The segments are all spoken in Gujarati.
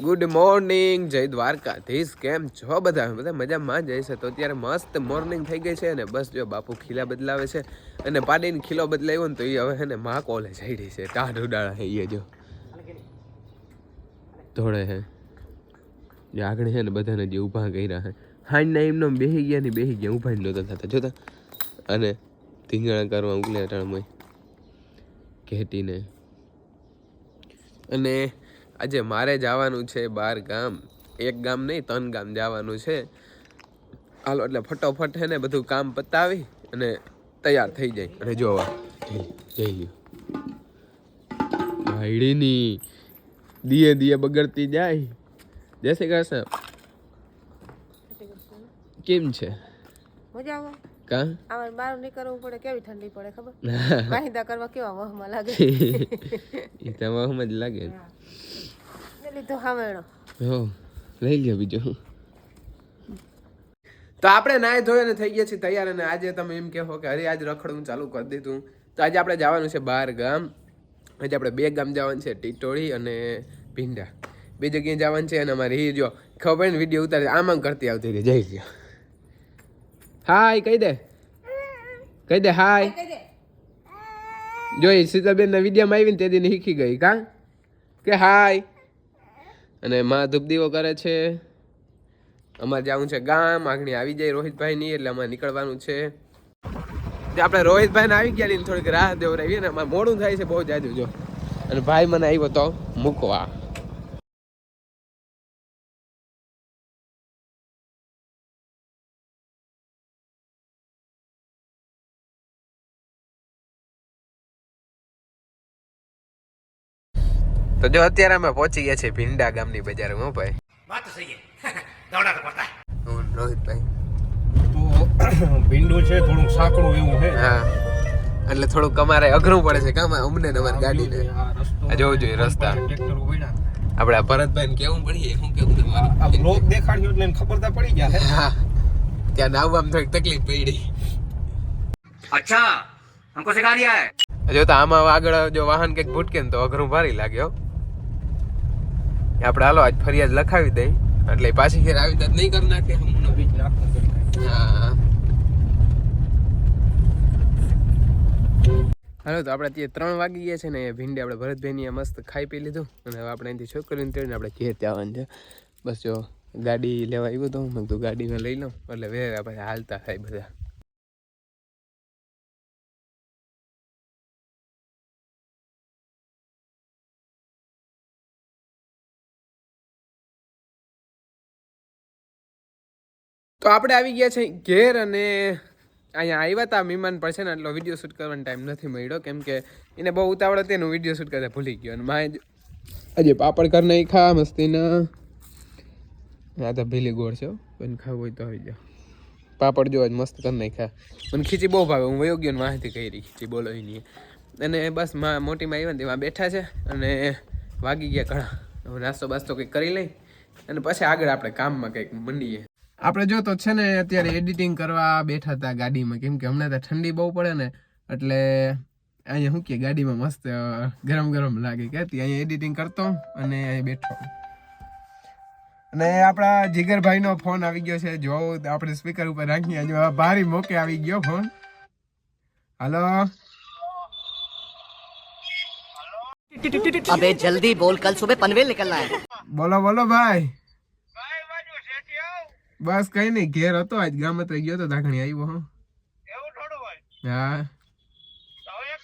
ગુડ મોર્નિંગ જય દ્વારકાધીશ. કેમ છો બધા? બધા મજામાં જ છે તો અત્યારે મસ્ત મોર્નિંગ થઈ ગઈ છે અને બસ જો બાપુ ખીલા બદલાવે છે અને પાડીને ખીલો બદલાવ્યો ને તો એ હવે ને મા કોલેજ જઈ રહી છે. ટાઢ ઉડાળા છે એ જો ધોળે હે. જે આગળ છે ને બધાને જે ઊભા કર્યા છે હાંડના એમનો બેહી ગયા ને બેહી ગયા. ઊભા જ નહોતા થતા. જોતા અને ધીંગણા કરવા ઉકલ્યા ટાણમાં કહેતીને અને આજે મારે જવાનું છે બાર ગામ. એક ગામ નહીં, ત્રણ ગામ જવાનું છે. હાલો, એટલે ફટોફટ હે ને બધું કામ પતાવી અને તૈયાર થઈ જાય. અને જોવા જઈ ભાઈડીની દીએ દીએ બગડતી જાય. જય શ્રી કૃષ્ણ. કેમ છે? મજા આવે કા? આમાં બહાર નીકળવું પડે કેવી ઠંડી પડે ખબર? વાહિદા કરવા કેવા વહમાં લાગે? એ તો વહમ જ લાગે. ને. લીધો હામેણો હો લઈ લ્યો બીજો. તો આપણે નાય ધોઈને થઈ ગયા છીએ તૈયાર અને આજે તમે એમ કહો કે અરે આજ રખડવું ચાલુ કરી દીધું. તો આજે આપણે જવાનું છે બાર ગામ. આજે આપણે બે ગામ જવાનું છે ટીટોળી અને ભીંડા. બે જગ્યાએ જવાનું છે અને અમારે એ જો ખબર ને વીડિયો ઉતારે આમ કરતી આવતી રહી. જઈ લ્યો હાય કહી દે. કહી દે હાય જોઈ શીતલબેન ના વિડીયોમાં આવીને તે દિન શીખી ગઈ કા? કે હાય અને માં ધૂપદીવો કરે છે. અમારે જવું છે ગામ આગળ આવી જાય રોહિતભાઈ ની એટલે અમારે નીકળવાનું છે. આપણે રોહિતભાઈ ને આવી ગયા ને થોડીક રાહ દેવરાવીએ ને અમારે મોડું થાય છે બહુ જાજુ જો. અને ભાઈ મને આવ્યો તો મૂકવા. તો જો અત્યારે અમે પહોંચી ગયા છીએ ભીંડા ગામની બજાર હો ભાઈ बात तो सही है दौड़ा तो पड़ता है હું ને રોહિતભાઈ તો ભીંડું છે થોડુંક સાંકડું એવું છે હા એટલે થોડુંક અમારે અઘરું પડે છે કામ અમને ને અમારી ગાડીને આ રસ્તો આ જોવું જોઈએ રસ્તા ટ્રેક્ટર ઉભીના. આપણે આ ભરતભાઈને કેવું પડીએ શું કેવું આ તમારે બ્લોક દેખાડ્યો એટલે એને ખબર તો પડી ગયા હે હા ત્યાં નાવવામાં થોડીક તકલીફ પડી अच्छा हमको सिखा दिया है જો તો આમાં આગળ જો વાહન કંઈક ભૂટકે ને તો અઘરું ભારી લાગ્યો આપણે હાલો આજ ફરિયાદ લખાવી દઈ. એટલે પાછી ઘેર આવી તો નહીં કરી નાખે. હમણાં બીજ હા. હાલો તો આપણે ત્યાં ત્રણ વાગી ગયા છે ને એ ભીંડી આપણે ભરતભાઈની મસ્ત ખાઈ પી લીધું. અને હવે આપણે અહીંથી છોકરીને તેડીને આપણે ઘેર ત્યાં છે. બસ જો ગાડી લેવા આવ્યું તો મેં કીધું ગાડીમાં લઈ લઉં. એટલે વેરા પછી હાલતા થાય બધા. તો આપણે આવી ગયા છે ઘેર અને અહીંયા આવ્યા હતા મહેમાન પર છે ને એટલો વીડિયો શૂટ કરવાનો ટાઈમ નથી મળ્યો. કેમ કે એને બહુ ઉતાવળ હતી, એનું વીડિયો શૂટ કરતા ભૂલી ગયો. અને માએ આજે પાપડ નહીં ખા મસ્તીના. આ તો ભીલી ગોળ છે. કોઈને ખાવું હોય તો આવી જાઓ. પાપડ જો આજ મસ્ત કરી નાખ્યા. મને ખીચી બહુ ભાવે. હું વયો ગયો ને વાંથી કરી, ખીચી બોલો નહીં અને બસમાં મોટીમાં આવ્યા ને, તેમાં બેઠા છે અને વાગી ગયા ઘણા. નાસ્તો બાસ્તો કંઈક કરી લઈ. અને પછી આગળ આપણે કામમાં કંઈક મંડીએ. આપણે જો તો છે ને અત્યારે એડિટિંગ કરવા બેઠા હતા ગાડીમાં. કેમ કે હમણાં તો ઠંડી બહુ પડે ને એટલે અહીંયા શું કે ગાડીમાં મસ્ત ગરમ ગરમ લાગે. કે અહીંયા એડિટિંગ કરતો અને અહીં બેઠો. અને આપણા જીગરભાઈનો ફોન આવી ગયો છે. જો આપણે સ્પીકર ઉપર રાખીએ. જો ભારી મોકે આવી ગયો ફોન. હલો? અબે જલ્દી બોલ. કલ સુબહ પનવેલ નીકળના હે. બોલો બોલો ભાઈ. બસ કઈ નહીં ઘેર હતો આજ ગામે તો ગયો તો ધાખણી આવ્યો હા. એવું થોડું હોય. હા. તો એક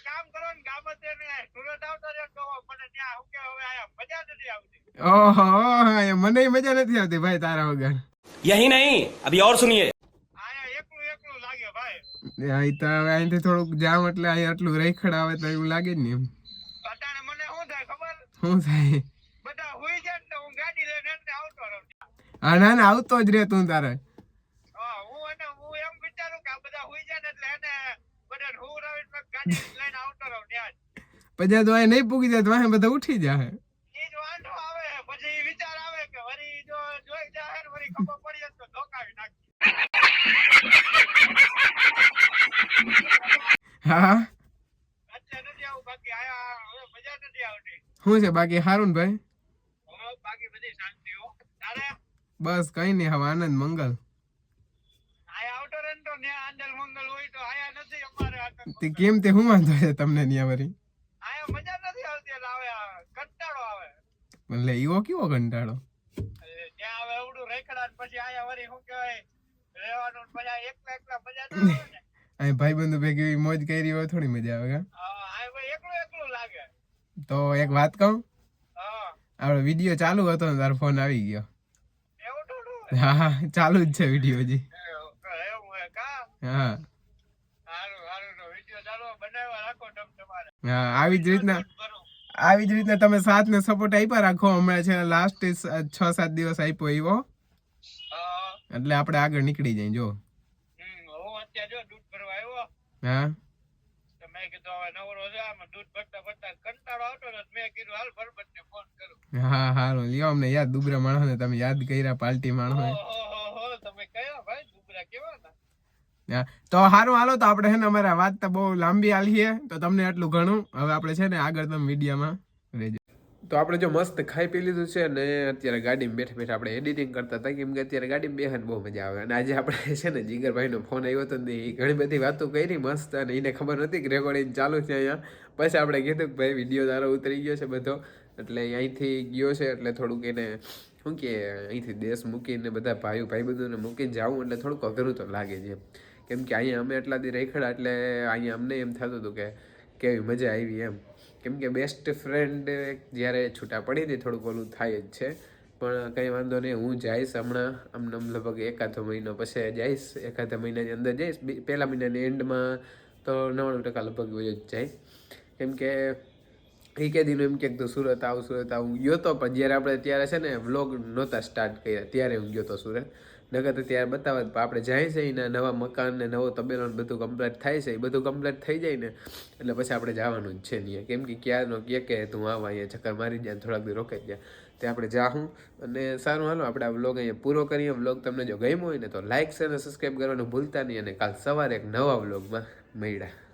મને મજા નથી આવતી. ભાઈ તારા વગર. યહી નહીં અભી ઓર સુનિયે. અહીંથી થોડુંક જામ એટલે અહીંયા આટલું રેખડ આવે તો એવું લાગે જ ને એમ. મને શું થાય ખબર? શું થાય? હા ના ના આવતો જ રે તું તારે. હા હું એને હું એમ વિચારું કે આ બધા હુઈ જાય ને એટલે એને બધાને હું રહીને ગાડી લઈને આવતો રહું ત્યાં પછી તો અહીં નહીં પૂગી જાય તો અહીં બધા ઉઠી જાય ઈ જ વાંધો આવે પછી વિચાર આવે કે વળી જો જોઈ જાય ને વળી પડી જાય તો ધોકાવી નાખી હા? અત્યારે નથી આવું બાકી આયા હવે મજા નથી આવતી. શું છે બાકી હારું ને ભાઈ? બાકી બધી શાંતિ હો. તારે? બસ કઈ નહીં હવે આનંદ મંગલ. તો ન્યા હોય તો આયા નથી અમારે આ તે કેમ તે હું વાંધો છે તમને ત્યાં વળી? આયા મજા નથી એટલે એવો કેવો કંટાળો? ભાઈ ભાઈબંધુ ભેગી મોજ કરી હોય થોડી મજા આવે કા? ભાઈ એકલું એકલું લાગે. તો એક વાત કહું? આપડે વીડિયો ચાલુ હતો ને તારો ફોન આવી ગયો. હા ચાલુ જ છે વીડિયો હજી. હા હા. આવી જ રીતના આવી જ રીતના તમે સાથ ને સપોર્ટ આપ્યા રાખો. હમણાં છે લાસ્ટ છ સાત દિવસ આપ્યો એવો એટલે આપણે આગળ નીકળી જાય જો. હું અત્યારે જો દૂધ ભરવા આવ્યો હા તો મેં કીધું હવે નવરો છે આમાં દૂધ ભરતા ભરતા કંટાળો આવતો ને મેં કીધું હાલ ભરભટ ને ફોન કરું. હા હારું લ્યો અમને યાદ દુબરા માણસને તમે યાદ કર્યા પાલટી માણસ તમે કયા ભાઈ? કેવા હતા? તો સારું હાલો તો આપણે છે ને અમારા વાત તો બહુ લાંબી આલીએ તો તમને આટલું ઘણું. હવે આપણે છે ને આગળ તમે મીડિયામાં રહેજો. તો આપણે જો મસ્ત ખાઈ પી લીધું છે ને અત્યારે ગાડીમાં બેઠા બેઠા આપણે એડિટિંગ કરતા હતા, કેમ કે અત્યારે ગાડીમાં બેહાને બહુ મજા આવે. અને આજે આપણે છે ને જીગરભાઈનો ફોન આવ્યો હતો ને એ ઘણી બધી વાતો કરી મસ્ત, અને એને ખબર નથી કે રેકોર્ડિંગ ચાલુ છે અહીંયા. પછી આપણે કીધું કે ભાઈ વીડિયો તારો ઉતરી ગયો છે બધો. એટલે અહીંથી ગયો છે, એટલે થોડુંક એને શું કે અહીંથી દેશ મૂકીને બધા ભાઈઓ ભાઈ બધુંને મૂકીને જાવું એટલે થોડુંક અઘરું તો લાગે છે. કેમ કે અહીંયા અમે એટલા દી રેખડા એટલે અહીંયા અમને એમ થતું હતું કે કેવી મજા આવી એમ. કેમ કે બેસ્ટ ફ્રેન્ડ જ્યારે છૂટા પડી હતી, થોડુંક ઓલું થાય જ છે. પણ કંઈ વાંધો નહીં, હું જઈશ હમણાં. આમ લગભગ એકાદો મહિનો પછી જઈશ. એકાદા મહિનાની અંદર જઈશ. પહેલા મહિનાની એન્ડમાં તો નવ્વાણું ટકા લગભગ વયો જ જાય. કેમ કે એ કે દીનું એમ કે તું સુરત આવું સુરત આવું. ગયો તો પણ જ્યારે આપણે ત્યારે છે ને વ્લોગ નહોતા સ્ટાર્ટ કર્યા. ત્યારે હું ગયો તો સુરત. નકર તો ત્યારે બતાવે તો આપણે જાય છે એના નવા મકાન ને નવો તબેલો બધું કમ્પ્લીટ થાય છે. એ બધું કમ્પ્લીટ થઈ જાય ને, એટલે પછી આપણે જવાનું જ છે નહીં કેમ કે ક્યારનો કહે કે તું આવ અહીંયા ચક્કર મારી જાય થોડાક દી રોકાઈ જાય તે આપણે જાહું. અને સારું, હાલો, આપણે આ વ્લોગ અહીંયા પૂરો કરીએ. વ્લોગ તમને જો ગમ્યો હોય ને તો લાઇક છે અને સબસ્ક્રાઈબ કરવાનું ભૂલતા નહીં. અને કાલ સવારે એક નવા વ્લોગમાં મળ્યા.